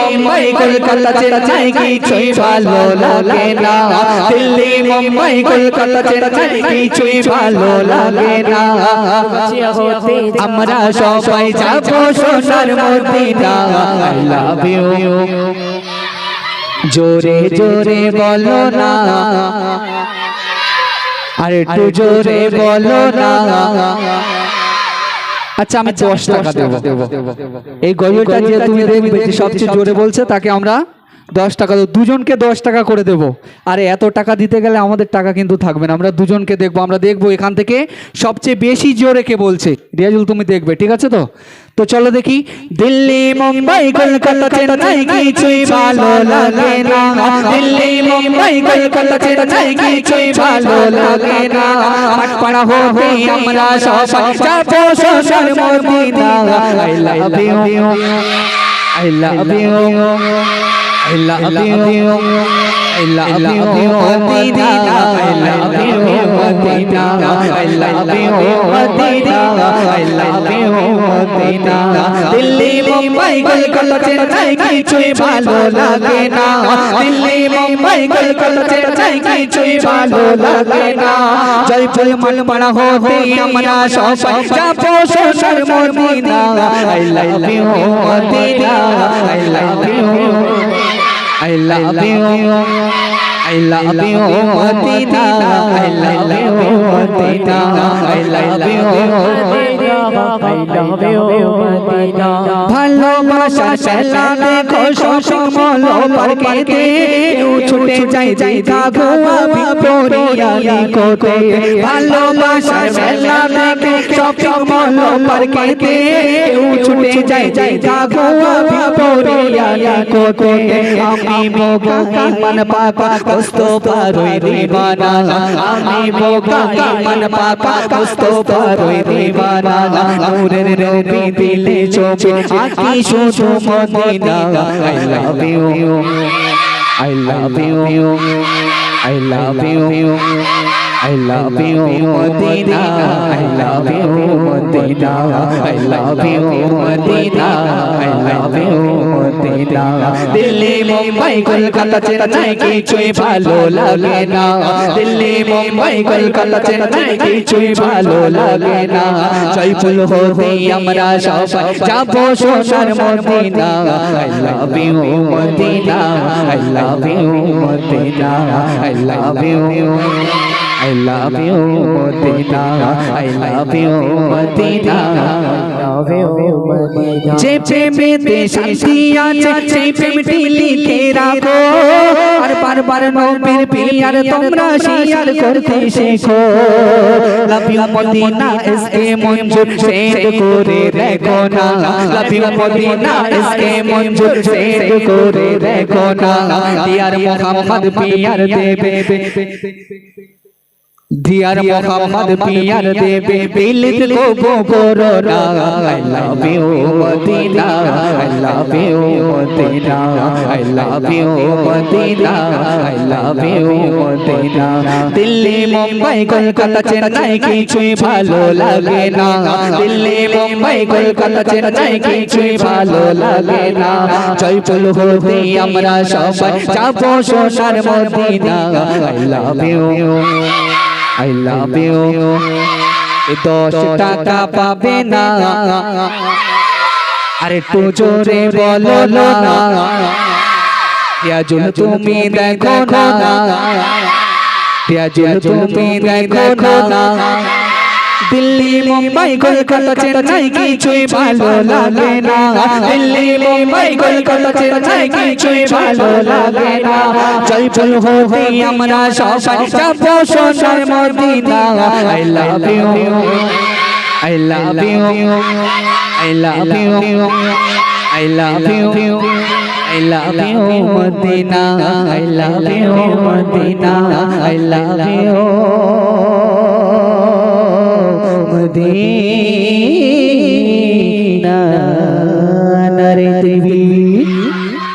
মুম্বাই কলকাতা চেন্নাই কিছুই ভালো লাগে না? দিল্লি মুম্বাই কলকাতা চেন্নাই কিছুই ভালো লাগে না? আমরা সবাই যাব সোনার মদিনা। আই লাভ ইউ জোরে জোরে বলো না। আর একটু জোরে বলো না। আচ্ছা আমি দশ টাকা দেবো। এই গজলটা যে তুমি দেখবে সবচেয়ে জোরে বলছে তাকে আমরা দশ টাকা দেবো দুজনকে দশ টাকা করে দেবো। আরে এত টাকা দিতে গেলে আমাদের টাকা কিন্তু থাকবে না। আমরা দুজনকে দেখব, আমরা দেখব এখান থেকে সবচেয়ে বেশি জোরে কে বলছে। রিয়াজুল, তুমি দেখবে, ঠিক আছে তো? তো চলো দেখি। দিল্লি, মুম্বাই, কলকাতা, চেন্নাই কিছুই ভালো লাগে না? দিল্লি, মুম্বাই, কলকাতা, চেন্নাই কিছুই ভালো লাগে না? পাড়া হবে আমরা সবাই যাব শ্বশুর Madina I love you. I love you. You, Madina. I love you, Madina. I love you, Madina. I love you, Madina. Delhi Mumbai Kolkata Chennai কিছুই ভালো লাগে না দিল্লি মুম্বাই কলকাতা চেন্নাই কিছুই ভালো লাগে না জয়পুর মনপাড়া হতে আমরা সবাই যাব শ্বশুর Madina I love you, Madina. I love you. I love you. I love you, Madina. I love you, Madina. I love you, ভালোবাসার খেলা দেখো শোষণ মলো পার্কেতে কেউ ছুটে যাই যাই থাকো মন পাপা কষ্ট পারোই দিবানা। আমি বোকা মন দিলে চোখে শুধু Madina I love you I love you I love you I love you Madina I love you Madina I love you Madina I love you Madina Delhi Mumbai Kolkata Chennai কিছুই ভালো লাগে না দিল্লি মুম্বাই কলকাতা চেন্নাই কিছুই ভালো লাগে না জয়পুর হতে আমরা সবাই যাব সোনার Madina I love you Madina I love you Madina I love you I love you, Madina. I love you, Madina. যে প্রেমেতে শান্তি আছে সেই প্রেমটি লিখে রাখো আর বারবার নবীর পিয়ার তোমরা শেয়ার করতে শেখো। Love you Madina SK Manjur set করে দেখো না। Love you Madina SK Manjur set করে দেখো না। দিয়ার মোহাম্মদ পিয়ার দেবে। দিয়ার মোহাম্মদ পিয়ার দেবে বিলিত কো corona I love you Madina I love you Madina I love you Madina I love you Madina. Delhi Mumbai Kolkata Chennai কিছুই ভালো লাগে না। দিল্লি মুম্বাই কলকাতা চেন্নাই কিছুই ভালো লাগে না। জয়পুর হতে আমরা সবাই যাব সোনার Madina. I love you I love you দশ টাকা পাবে না। আরে একটু জোরে বলো না। পেঁয়াজুল তুমি দেখো না। পেঁয়াজুল তুমি দেখো না। দিল্লি মুম্বাই কলকাতা চেন্নাই কিছুই ভালো লাগে না দিল্লি মুম্বাই কলকাতা চেন্নাই কিছুই ভালো লাগে না জয়পুর হতে আমরা সবাই যাব সোনার Madina I love you I love you I love you I love you I love you, Madina. I love you, Madina. I love you.